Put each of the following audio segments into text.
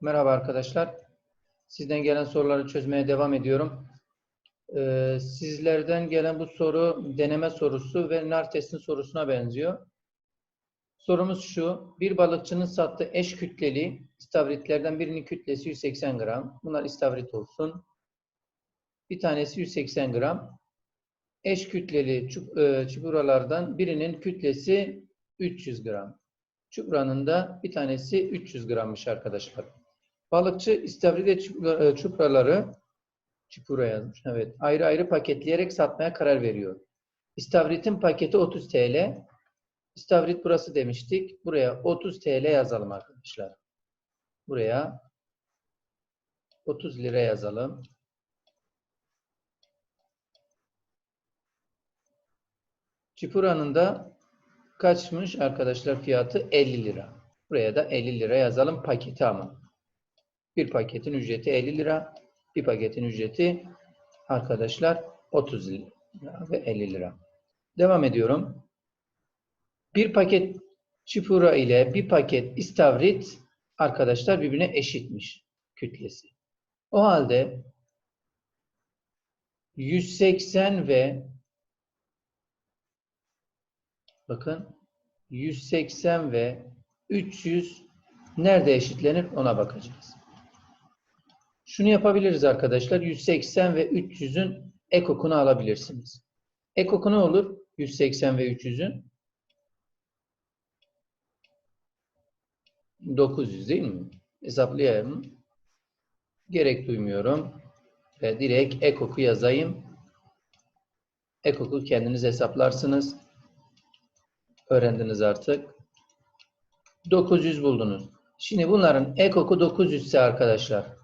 Merhaba arkadaşlar. Sizden gelen soruları çözmeye devam ediyorum. Ee, sizlerden gelen bu soru deneme sorusu ve nar testin sorusuna benziyor. Sorumuz şu. Bir balıkçının sattığı eş kütleli istavritlerden birinin kütlesi 180 gram. Bunlar istavrit olsun. Bir tanesi 180 gram. Eş kütleli çup, e, birinin kütlesi 300 gram. Çupranın da bir tanesi 300 grammış arkadaşlar. Balıkçı çupra- e, çupraları çupura yazmış. Evet. Ayrı ayrı paketleyerek satmaya karar veriyor. İstavritin paketi 30 TL. İstavrit burası demiştik. Buraya 30 TL yazalım arkadaşlar. Buraya 30 lira yazalım. Çipura'nın da kaçmış arkadaşlar fiyatı 50 lira. Buraya da 50 lira yazalım paketi ama. Bir paketin ücreti 50 lira. Bir paketin ücreti arkadaşlar 30 lira ve 50 lira. Devam ediyorum. Bir paket çipura ile bir paket istavrit arkadaşlar birbirine eşitmiş kütlesi. O halde 180 ve bakın 180 ve 300 nerede eşitlenir ona bakacağız. Şunu yapabiliriz arkadaşlar. 180 ve 300'ün ekokunu alabilirsiniz. Ekoku ne olur? 180 ve 300'ün 900 değil mi? Hesaplayalım. Gerek duymuyorum. Ve direkt ekoku yazayım. Ekoku kendiniz hesaplarsınız. Öğrendiniz artık. 900 buldunuz. Şimdi bunların ekoku 900 ise arkadaşlar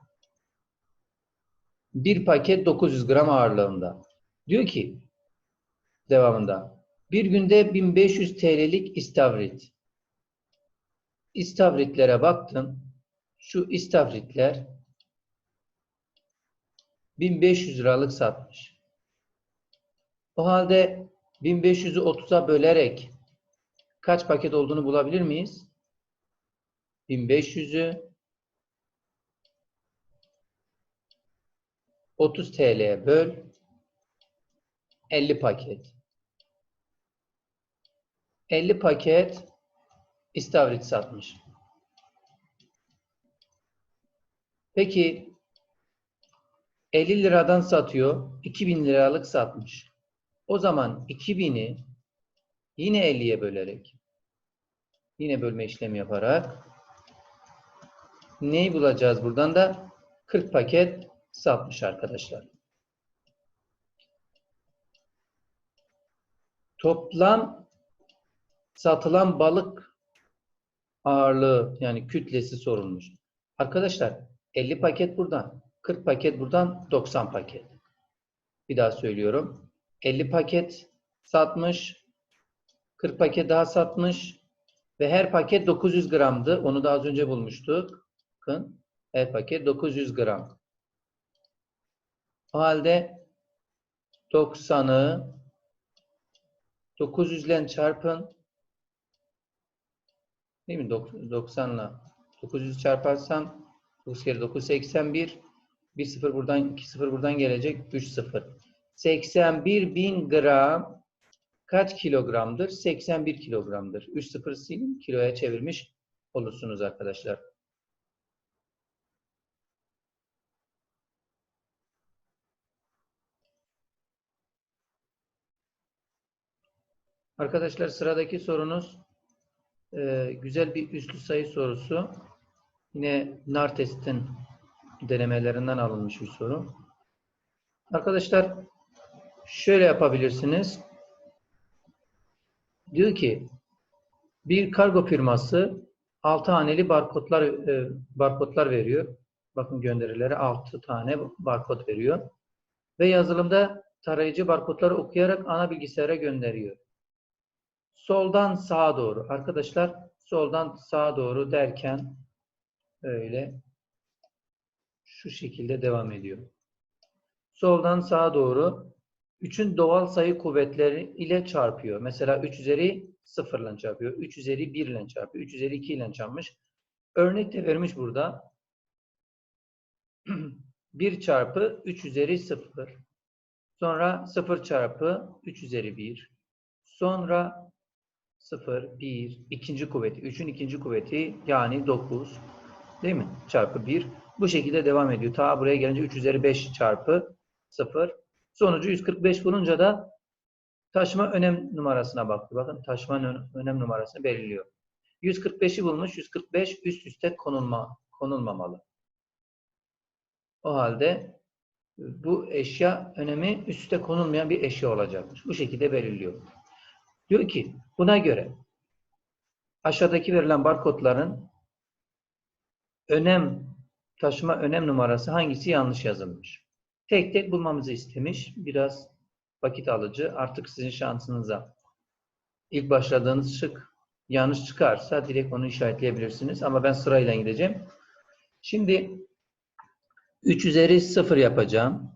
bir paket 900 gram ağırlığında. Diyor ki devamında bir günde 1500 TL'lik istavrit. İstavritlere baktım. Şu istavritler 1500 liralık satmış. O halde 1500'ü 30'a bölerek kaç paket olduğunu bulabilir miyiz? 1500'ü 30 TL'ye böl 50 paket. 50 paket istavrit satmış. Peki 50 liradan satıyor, 2000 liralık satmış. O zaman 2000'i yine 50'ye bölerek yine bölme işlemi yaparak neyi bulacağız buradan da 40 paket satmış arkadaşlar. Toplam satılan balık ağırlığı yani kütlesi sorulmuş. Arkadaşlar 50 paket buradan, 40 paket buradan, 90 paket. Bir daha söylüyorum. 50 paket satmış, 40 paket daha satmış ve her paket 900 gramdı. Onu da az önce bulmuştuk. Her paket 900 gram. O halde 90'ı 900 ile çarpın. Değil mi? 90 ile 900 çarparsam 9 kere 9 81. 1 0 buradan 2 0 buradan gelecek. 3 0. 81 bin gram kaç kilogramdır? 81 kilogramdır. 3 0 silin kiloya çevirmiş olursunuz arkadaşlar. Arkadaşlar sıradaki sorunuz e, güzel bir üslü sayı sorusu. Yine nar testin denemelerinden alınmış bir soru. Arkadaşlar şöyle yapabilirsiniz. Diyor ki bir kargo firması 6 haneli barkodlar e, barkodlar veriyor. Bakın gönderileri 6 tane barkod veriyor. Ve yazılımda tarayıcı barkodları okuyarak ana bilgisayara gönderiyor soldan sağa doğru. Arkadaşlar soldan sağa doğru derken öyle şu şekilde devam ediyor. Soldan sağa doğru 3'ün doğal sayı kuvvetleri ile çarpıyor. Mesela 3 üzeri 0 ile çarpıyor. 3 üzeri 1 ile çarpıyor. 3 üzeri 2 ile çarpmış. Örnek de vermiş burada. 1 çarpı 3 üzeri 0. Sonra 0 çarpı 3 üzeri 1. Sonra 0, 1, ikinci kuvveti, 3'ün ikinci kuvveti yani 9. Değil mi? Çarpı 1. Bu şekilde devam ediyor. Ta buraya gelince 3 üzeri 5 çarpı 0. Sonucu 145 bulunca da taşma önem numarasına baktı. Bakın taşma ön- önem numarasını belirliyor. 145'i bulmuş. 145 üst üste konulma, konulmamalı. O halde bu eşya önemi üst üste konulmayan bir eşya olacaktır. Bu şekilde belirliyor. Diyor ki buna göre aşağıdaki verilen barkodların önem taşıma önem numarası hangisi yanlış yazılmış? Tek tek bulmamızı istemiş. Biraz vakit alıcı. Artık sizin şansınıza. İlk başladığınız şık yanlış çıkarsa direkt onu işaretleyebilirsiniz. Ama ben sırayla gideceğim. Şimdi 3 üzeri 0 yapacağım.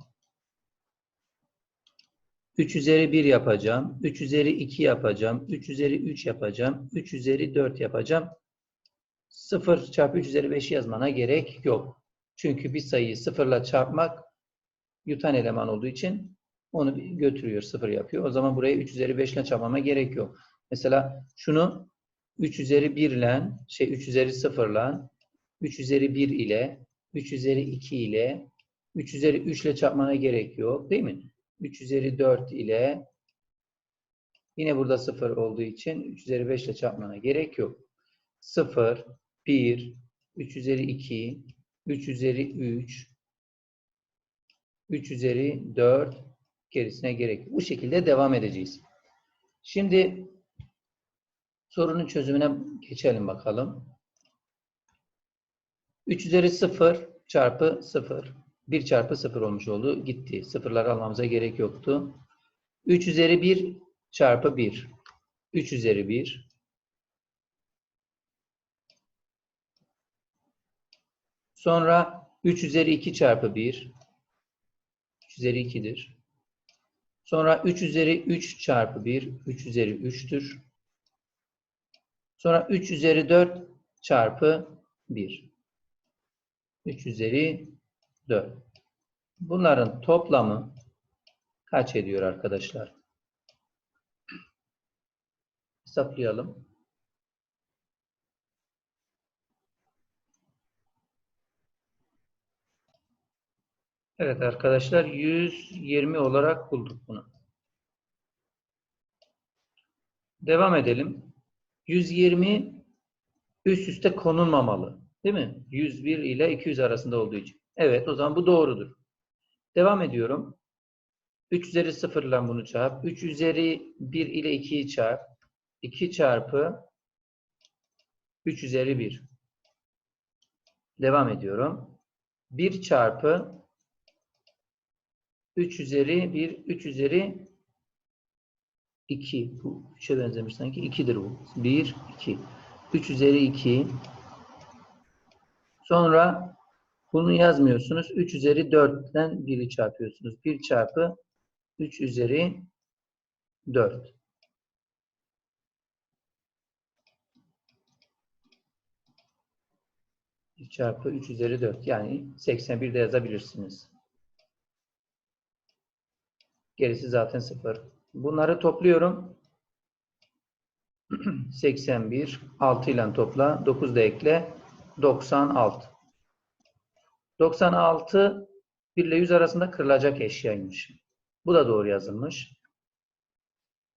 3 üzeri 1 yapacağım. 3 üzeri 2 yapacağım. 3 üzeri 3 yapacağım. 3 üzeri 4 yapacağım. 0 çarpı 3 üzeri 5'i yazmana gerek yok. Çünkü bir sayıyı sıfırla çarpmak yutan eleman olduğu için onu götürüyor, sıfır yapıyor. O zaman buraya 3 üzeri 5 ile çarpmama gerek yok. Mesela şunu 3 üzeri 1 ile, şey 3 üzeri 0 ile, 3 üzeri 1 ile, 3 üzeri 2 ile, 3 üzeri 3 ile çarpmana gerek yok. Değil mi? 3 üzeri 4 ile yine burada 0 olduğu için 3 üzeri 5 ile çarpmana gerek yok. 0, 1, 3 üzeri 2, 3 üzeri 3, 3 üzeri 4 gerisine gerek. Bu şekilde devam edeceğiz. Şimdi sorunun çözümüne geçelim bakalım. 3 üzeri 0 çarpı 0. 1 çarpı 0 olmuş oldu. Gitti. Sıfırları almamıza gerek yoktu. 3 üzeri 1 çarpı 1. 3 üzeri 1. Sonra 3 üzeri 2 çarpı 1. 3 üzeri 2'dir. Sonra 3 üzeri 3 çarpı 1. 3 üzeri 3'tür. Sonra 3 üzeri 4 çarpı 1. 3 üzeri 4. Bunların toplamı kaç ediyor arkadaşlar? Hesaplayalım. Evet arkadaşlar 120 olarak bulduk bunu. Devam edelim. 120 üst üste konulmamalı. Değil mi? 101 ile 200 arasında olduğu için. Evet o zaman bu doğrudur. Devam ediyorum. 3 üzeri 0 ile bunu çarp. 3 üzeri 1 ile 2'yi çarp. 2 çarpı 3 üzeri 1. Devam ediyorum. 1 çarpı 3 üzeri 1, 3 üzeri 2. Bu 3'e benzemiş sanki. 2'dir bu. 1, 2. 3 üzeri 2. Sonra bunu yazmıyorsunuz. 3 üzeri 4'ten 1'i çarpıyorsunuz. 1 çarpı 3 üzeri 4. Bir çarpı 3 üzeri 4. Yani 81 de yazabilirsiniz. Gerisi zaten 0. Bunları topluyorum. 81. 6 ile topla. 9 da ekle. 96. 96 1 ile 100 arasında kırılacak eşyaymış. Bu da doğru yazılmış.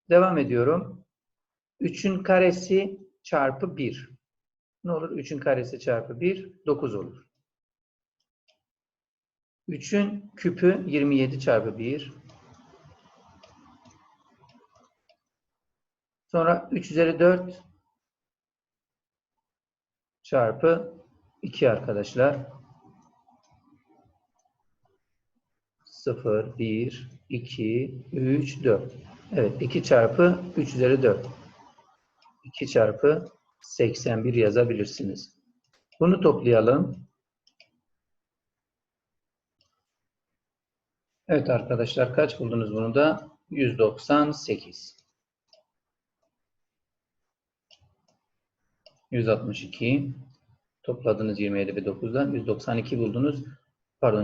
Devam ediyorum. 3'ün karesi çarpı 1. Ne olur? 3'ün karesi çarpı 1 9 olur. 3'ün küpü 27 çarpı 1. Sonra 3 üzeri 4 çarpı 2 arkadaşlar. 0, 1, 2, 3, 4. Evet 2 çarpı 3 üzeri 4. 2 çarpı 81 yazabilirsiniz. Bunu toplayalım. Evet arkadaşlar kaç buldunuz bunu da? 198. 162 topladınız 27 ve 9'dan 192 buldunuz. pardon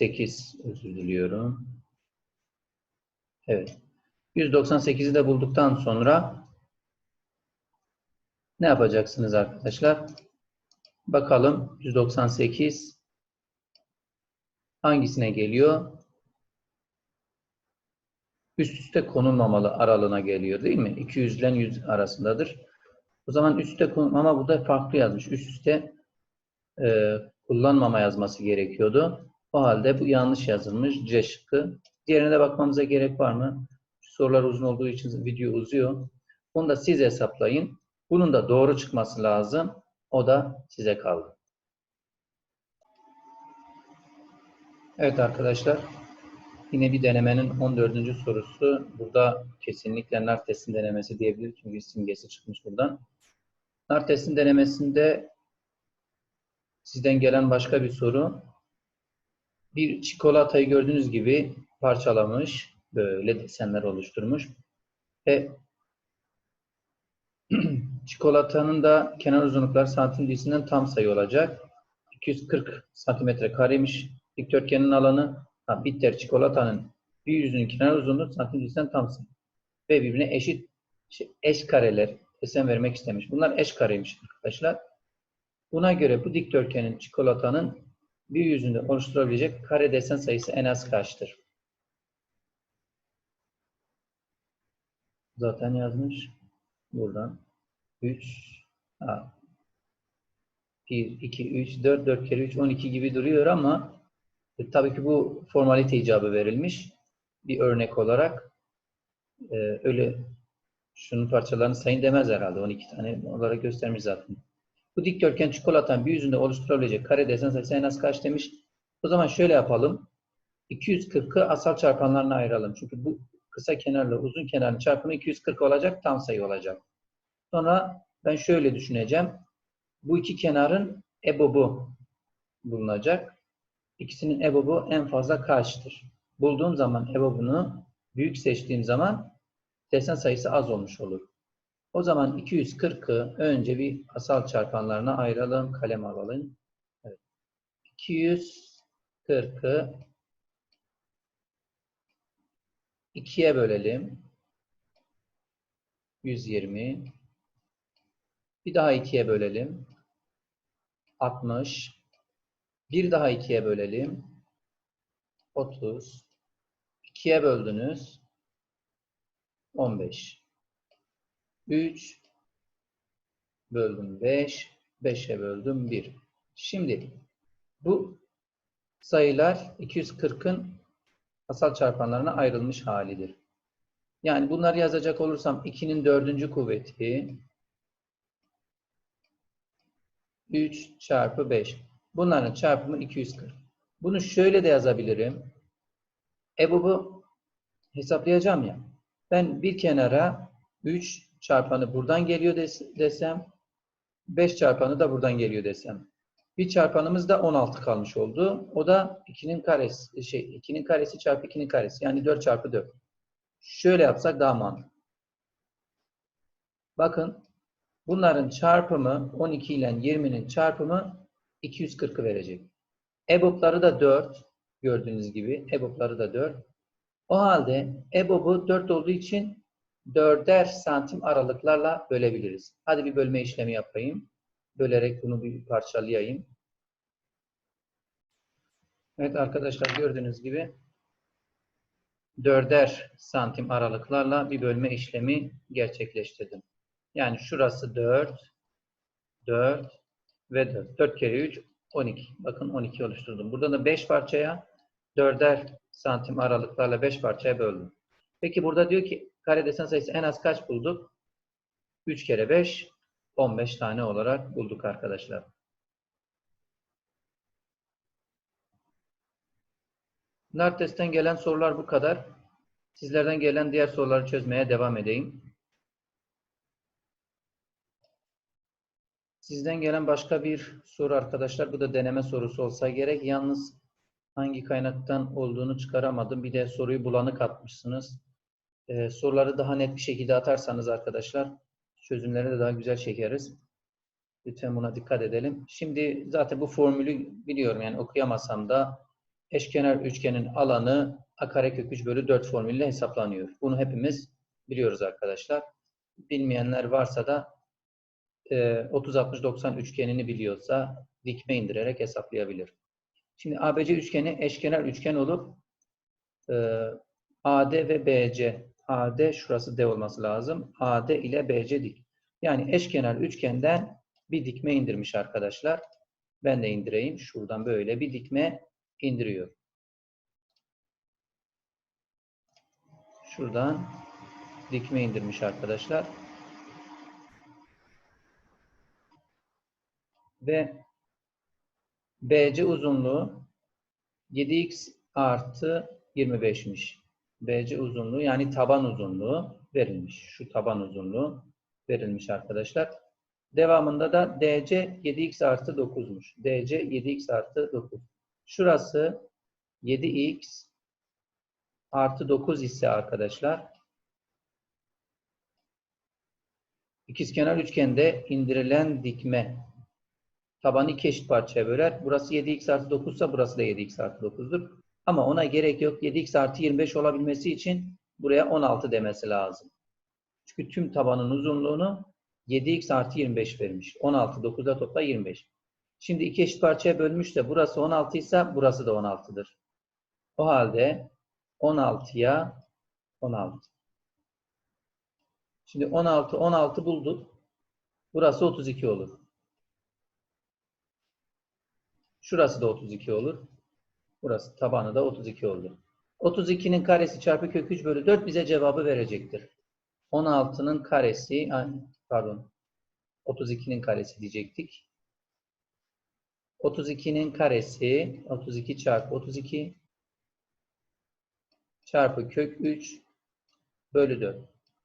198 özür diliyorum. Evet. 198'i de bulduktan sonra ne yapacaksınız arkadaşlar? Bakalım 198 hangisine geliyor? Üst üste konulmamalı aralığına geliyor değil mi? 200 ile 100 arasındadır. O zaman üstte ama burada farklı yazmış. Üst üste e, kullanmama yazması gerekiyordu. O halde bu yanlış yazılmış. C şıkkı. Diğerine de bakmamıza gerek var mı? Sorular uzun olduğu için video uzuyor. Onu da siz hesaplayın. Bunun da doğru çıkması lazım. O da size kaldı. Evet arkadaşlar. Yine bir denemenin 14. sorusu. Burada kesinlikle nar testin denemesi diyebiliriz. Çünkü simgesi çıkmış buradan. Nar testin denemesinde sizden gelen başka bir soru. Bir çikolatayı gördüğünüz gibi parçalamış. Böyle desenler oluşturmuş. Ve çikolatanın da kenar uzunlukları santim cinsinden tam sayı olacak. 240 santimetre kareymiş dikdörtgenin alanı. Ha, bitter çikolatanın bir yüzünün kenar uzunluğu santim cinsinden tam sayı. Ve birbirine eşit şey, eş kareler desen vermek istemiş. Bunlar eş kareymiş arkadaşlar. Buna göre bu dikdörtgenin çikolatanın bir yüzünde oluşturabilecek kare desen sayısı en az kaçtır? Zaten yazmış. Buradan. 3 ha. 1, 2, 3, 4, 4 kere 3, 12 gibi duruyor ama e, tabii ki bu formalite icabı verilmiş. Bir örnek olarak e, öyle şunun parçalarını sayın demez herhalde. 12 tane olarak göstermiş zaten. Bu dikdörtgen çikolatan bir yüzünde oluşturabilecek kare desen sayısı en az kaç demiş. O zaman şöyle yapalım. 240'ı asal çarpanlarına ayıralım. Çünkü bu kısa kenarla uzun kenarın çarpımı 240 olacak. Tam sayı olacak. Sonra ben şöyle düşüneceğim. Bu iki kenarın ebobu bulunacak. İkisinin ebobu en fazla kaçtır? Bulduğum zaman ebobunu büyük seçtiğim zaman desen sayısı az olmuş olur. O zaman 240'ı önce bir asal çarpanlarına ayıralım. Kalem alalım. Evet. 240'ı 2'ye bölelim. 120. Bir daha 2'ye bölelim. 60. Bir daha 2'ye bölelim. 30. 2'ye böldünüz. 15. 3 böldüm 5. 5'e böldüm 1. Şimdi bu sayılar 240'ın asal çarpanlarına ayrılmış halidir. Yani bunları yazacak olursam 2'nin dördüncü kuvveti 3 çarpı 5. Bunların çarpımı 240. Bunu şöyle de yazabilirim. EBOB'u hesaplayacağım ya. Ben bir kenara 3 çarpanı buradan geliyor desem 5 çarpanı da buradan geliyor desem. Bir çarpanımız da 16 kalmış oldu. O da 2'nin karesi şey 2'nin karesi çarpı 2'nin karesi. Yani 4 çarpı 4. Şöyle yapsak daha mantıklı. Bakın bunların çarpımı 12 ile 20'nin çarpımı 240'ı verecek. EBOB'ları da 4. Gördüğünüz gibi EBOB'ları da 4. O halde EBOB'u 4 olduğu için 4'er santim aralıklarla bölebiliriz. Hadi bir bölme işlemi yapayım. Bölerek bunu bir parçalayayım. Evet arkadaşlar gördüğünüz gibi 4'er santim aralıklarla bir bölme işlemi gerçekleştirdim. Yani şurası 4, 4 ve 4. 4 kere 3, 12. Bakın 12 oluşturdum. Burada da 5 parçaya 4'er santim aralıklarla 5 parçaya böldüm. Peki burada diyor ki kare desen sayısı en az kaç bulduk? 3 kere 5, 15 tane olarak bulduk arkadaşlar. Nartes'ten gelen sorular bu kadar. Sizlerden gelen diğer soruları çözmeye devam edeyim. Sizden gelen başka bir soru arkadaşlar. Bu da deneme sorusu olsa gerek. Yalnız hangi kaynaktan olduğunu çıkaramadım. Bir de soruyu bulanık atmışsınız. Ee, soruları daha net bir şekilde atarsanız arkadaşlar çözümleri de daha güzel çekeriz. Lütfen buna dikkat edelim. Şimdi zaten bu formülü biliyorum yani okuyamasam da eşkenar üçgenin alanı a karekök 3 bölü 4 formülüyle hesaplanıyor. Bunu hepimiz biliyoruz arkadaşlar. Bilmeyenler varsa da e, 30-60-90 üçgenini biliyorsa dikme indirerek hesaplayabilir. Şimdi ABC üçgeni eşkenar üçgen olup e, AD ve BC. AD şurası D olması lazım. AD ile BC dik. Yani eşkenar üçgenden bir dikme indirmiş arkadaşlar. Ben de indireyim. Şuradan böyle bir dikme indiriyor. Şuradan dikme indirmiş arkadaşlar. Ve BC uzunluğu 7x artı 25'miş. BC uzunluğu yani taban uzunluğu verilmiş. Şu taban uzunluğu verilmiş arkadaşlar. Devamında da DC 7x artı 9'muş. DC 7x artı 9. Şurası 7x artı 9 ise arkadaşlar ikizkenar üçgende indirilen dikme tabanı iki eşit parçaya böler. Burası 7x artı 9 ise burası da 7x artı 9'dur. Ama ona gerek yok. 7x artı 25 olabilmesi için buraya 16 demesi lazım. Çünkü tüm tabanın uzunluğunu 7x artı 25 vermiş. 16, 9'da topla 25. Şimdi iki eşit parçaya bölmüş de burası 16 ise burası da 16'dır. O halde 16'ya 16. Şimdi 16, 16 bulduk. Burası 32 olur. Şurası da 32 olur. Burası tabanı da 32 olur. 32'nin karesi çarpı kök 3 bölü 4 bize cevabı verecektir. 16'nın karesi, pardon, 32'nin karesi diyecektik. 32'nin karesi, 32 çarpı 32 çarpı kök 3 bölü 4.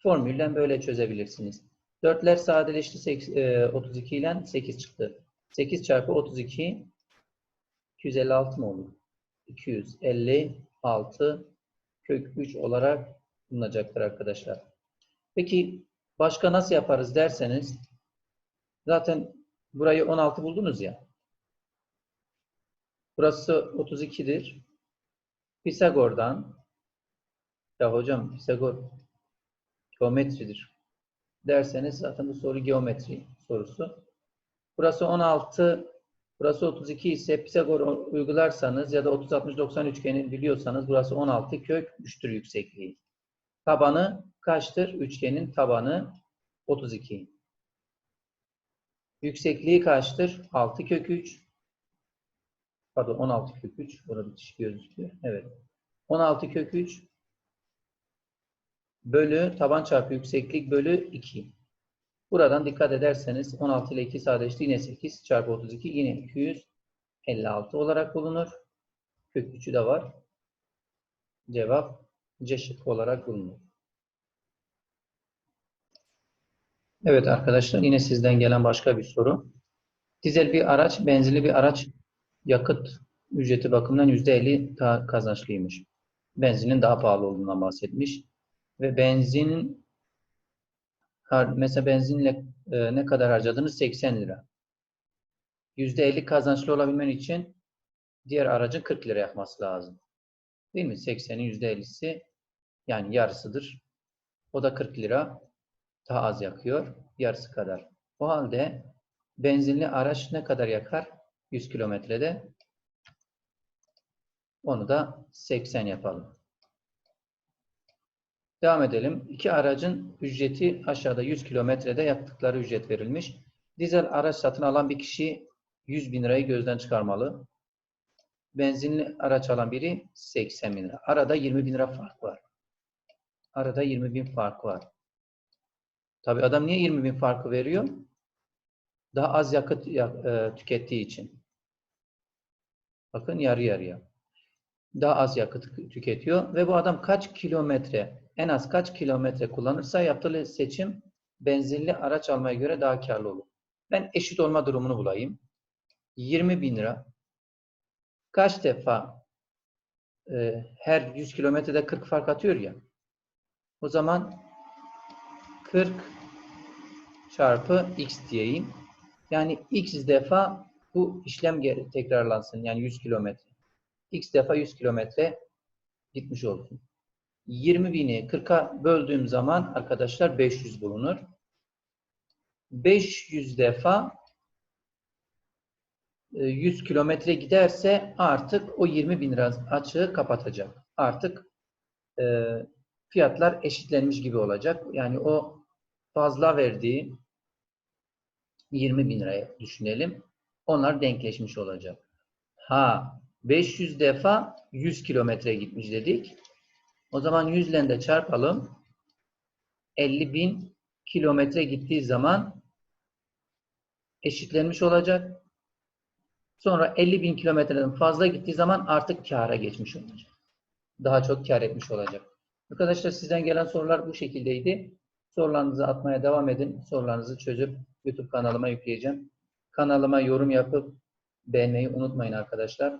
Formülden böyle çözebilirsiniz. 4'ler sadeleşti 32 ile 8 çıktı. 8 çarpı 32 256 mı olur? 256 kök 3 olarak bulunacaktır arkadaşlar. Peki başka nasıl yaparız derseniz zaten burayı 16 buldunuz ya. Burası 32'dir. Pisagor'dan ya hocam Pisagor geometridir derseniz zaten bu soru geometri sorusu. Burası 16 Burası 32 ise Pisagor uygularsanız ya da 30 60 90 üçgeni biliyorsanız burası 16 kök 3'tür yüksekliği. Tabanı kaçtır? Üçgenin tabanı 32. Yüksekliği kaçtır? 6 kök 3. Pardon 16 kök 3. Burada bitiş gözüküyor. Evet. 16 kök 3 bölü taban çarpı yükseklik bölü 2. Buradan dikkat ederseniz 16 ile 2 sadeleşti. Yine 8 çarpı 32 yine 256 olarak bulunur. Kök 3'ü de var. Cevap C şıkkı olarak bulunur. Evet arkadaşlar yine sizden gelen başka bir soru. Dizel bir araç, benzinli bir araç yakıt ücreti bakımından %50 daha kazançlıymış. Benzinin daha pahalı olduğundan bahsetmiş. Ve benzinin mesela benzinle e, ne kadar harcadınız? 80 lira. %50 kazançlı olabilmen için diğer aracın 40 lira yakması lazım. Değil mi? 80'in %50'si yani yarısıdır. O da 40 lira daha az yakıyor. Yarısı kadar. O halde benzinli araç ne kadar yakar? 100 kilometrede. Onu da 80 yapalım. Devam edelim. İki aracın ücreti aşağıda 100 kilometrede yaktıkları ücret verilmiş. Dizel araç satın alan bir kişi 100 bin lirayı gözden çıkarmalı. Benzinli araç alan biri 80 bin lira. Arada 20 bin lira fark var. Arada 20 bin fark var. Tabi adam niye 20 bin farkı veriyor? Daha az yakıt e, tükettiği için. Bakın yarı yarıya. Daha az yakıt tüketiyor ve bu adam kaç kilometre en az kaç kilometre kullanırsa yaptığı seçim benzinli araç almaya göre daha karlı olur. Ben eşit olma durumunu bulayım. 20 bin lira kaç defa e, her 100 kilometrede 40 fark atıyor ya. O zaman 40 çarpı x diyeyim. Yani x defa bu işlem tekrarlansın. Yani 100 kilometre. X defa 100 kilometre gitmiş olsun. 20 bini 40'a böldüğüm zaman arkadaşlar 500 bulunur. 500 defa e, 100 kilometre giderse artık o 20 bin lira açığı kapatacak. Artık e, fiyatlar eşitlenmiş gibi olacak. Yani o fazla verdiği 20 bin liraya düşünelim. Onlar denkleşmiş olacak. Ha 500 defa 100 kilometre gitmiş dedik. O zaman 100 ile de çarpalım. 50 bin kilometre gittiği zaman eşitlenmiş olacak. Sonra 50 bin kilometreden fazla gittiği zaman artık kâra geçmiş olacak. Daha çok kâr etmiş olacak. Arkadaşlar sizden gelen sorular bu şekildeydi. Sorularınızı atmaya devam edin. Sorularınızı çözüp YouTube kanalıma yükleyeceğim. Kanalıma yorum yapıp beğenmeyi unutmayın arkadaşlar.